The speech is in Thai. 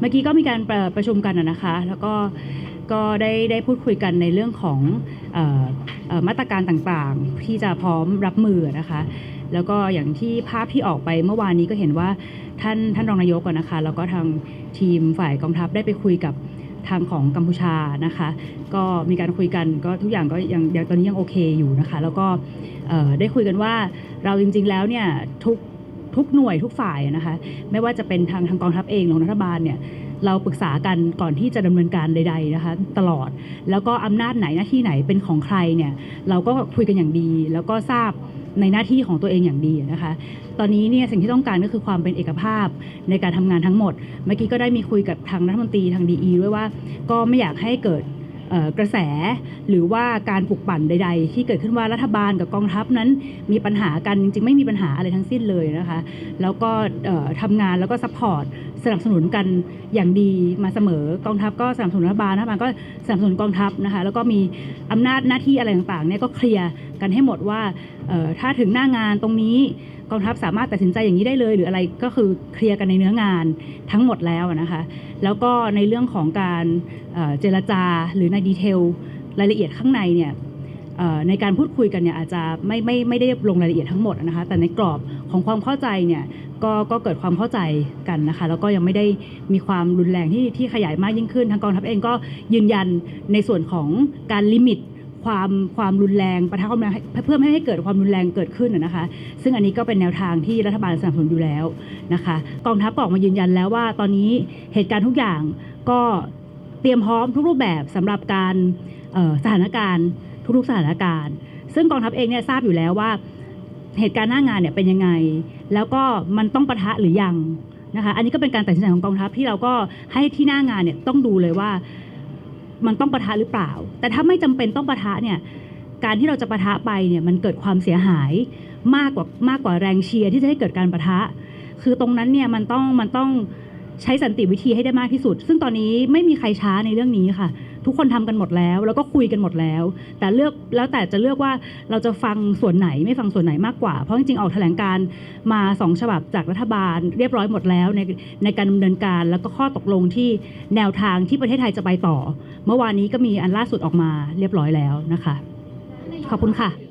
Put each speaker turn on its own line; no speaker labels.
เมื่อกี้ก็มีการประประชุมกันนะคะ แล้วก็ก็ได้ได้พูดคุยกันในเรื่องของออมาตรการต่างๆ ที่จะพร้อมรับมือนะคะ แล้วก็อย่างที่ภาพที่ออกไปเมื่อวานนี้ก็เห็นว่าท่านท่านรองนายกอะนะคะ แล้วก็ทางทีมฝ่ายกองทัพได้ไปคุยกับทางของกัมพูชานะคะ ก็มีการคุยกันก็ทุกอย่างก็ยังตอนนี้ยังโอเคอยู่นะคะ แล้วก็ได้คุยกันว่าเราจริงๆแล้วเนี่ยทุก ทุกหน่วยทุกฝ่ายนะคะไม่ว่าจะเป็นทางทางกองทัพเองหรือรัฐบาลเนี่ยเราปรึกษากันก่อนที่จะดำเนินการใด ๆนะคะ ตลอดแล้วก็อำนาจไหนหน้าที่ไหนเป็นของใครเนี่ยเราก็คุยกันอย่างดี แล้วก็ทราบในหน้าที่ของตัวเองอย่างดีนะคะ ตอนนี้เนี่ยสิ่งที่ต้องการก็คือความเป็นเอกภาพในการทำงานทั้งหมด เมื่อกี้ก็ได้มีคุยกับทางรัฐมนตรีทางดีด้วยว่า ก็ไม่อยากให้เกิด กระแส หรือว่าการปลุกปั่นใด ๆ ที่เกิดขึ้นว่ารัฐบาลกับกองทัพนั้นมีปัญหากันจริงๆ ไม่มีปัญหาอะไรทั้งสิ้นเลยนะคะ แล้วก็เอ่อทำงานแล้วก็ซัพพอร์ต สนับสนุนกันอย่างดีมาเสมอกองทัพก็สนับสนุนรัฐบาลรัฐบาลก็สนับสนุนกองทัพนะคะแล้วก็มีอำนาจหน้าที่อะไรต่างๆเนี่ยก็เคลียร์กันให้หมดว่าถ้าถึงหน้างานตรงนี้กองทัพสามารถตัดสินใจอย่างนี้ได้เลย หรืออะไรก็คือเคลียร์กันในเนื้องานทั้งหมดแล้วนะคะแล้วก็ในเรื่องของการเจรจาหรือในดีเทลรายละเอียดข้างในเนี่ย ในการพูดคุยกันเนี่ยอาจจะไม่ไม่ไม่ได้ลงรายละเอียดทั้งหมดนะคะแต่ในกรอบของความเข้าใจเนี่ยก็ก็เกิดความเข้าใจกันนะคะแล้วก็ยังไม่ได้มีความรุนแรงที่ที่ขยายมากยิ่งขึ้น ทางกองทัพเองก็ยืนยันในส่วนของการลิมิตความความรุนแรงประทะความแรงเพื่อไม่ให้เกิดความรุนแรงเกิดขึ้นนะคะ ซึ่งอันนี้ก็เป็นแนวทางที่รัฐบาลสนับสนุนอยู่แล้วนะคะกองทัพก็ออกมายืนยันแล้วว่า ตอนนี้เหตุการณ์ทุกอย่างก็เตรียมพร้อมทุกรูปแบบสำหรับการสถานการณ์ ทุกๆสถานการณ์ ซึ่งกองทัพเองเนี่ยทราบอยู่แล้วว่าเหตุการณ์หน้างานเนี่ยเป็นยังไง แล้วก็มันต้องปะทะหรือยังนะคะอันนี้ก็เป็นการตัดสินใจของกองทัพที่เราก็ให้ที่หน้างานเนี่ยต้องดูเลยว่ามันต้องปะทะหรือเปล่า แต่ถ้าไม่จำเป็นต้องปะทะเนี่ยการที่เราจะปะทะไปเนี่ยมันเกิดความเสียหายมากกว่ามากกว่าแรงเชียร์ที่จะให้เกิดการปะทะ คือตรงนั้นเนี่ยมันต้องมันต้องใช้สันติวิธีให้ได้มากที่สุด ซึ่งตอนนี้ไม่มีใครช้าในเรื่องนี้ค่ะ ทุกคนทำกันหมดแล้ว แล้วก็คุยกันหมดแล้ว แต่เลือกแล้วแต่จะเลือกว่าเราจะฟังส่วนไหนไม่ฟังส่วนไหนมากกว่า เพราะจริงๆออกแถลงการมาสองฉบับจากรัฐบาล เรียบร้อยหมดแล้วในในการดำเนินการ แล้วก็ข้อตกลงที่แนวทางที่ประเทศไทยจะไปต่อ เมื่อวานนี้ก็มีอันล่าสุดออกมาเรียบร้อยแล้วนะคะ ขอบคุณค่ะ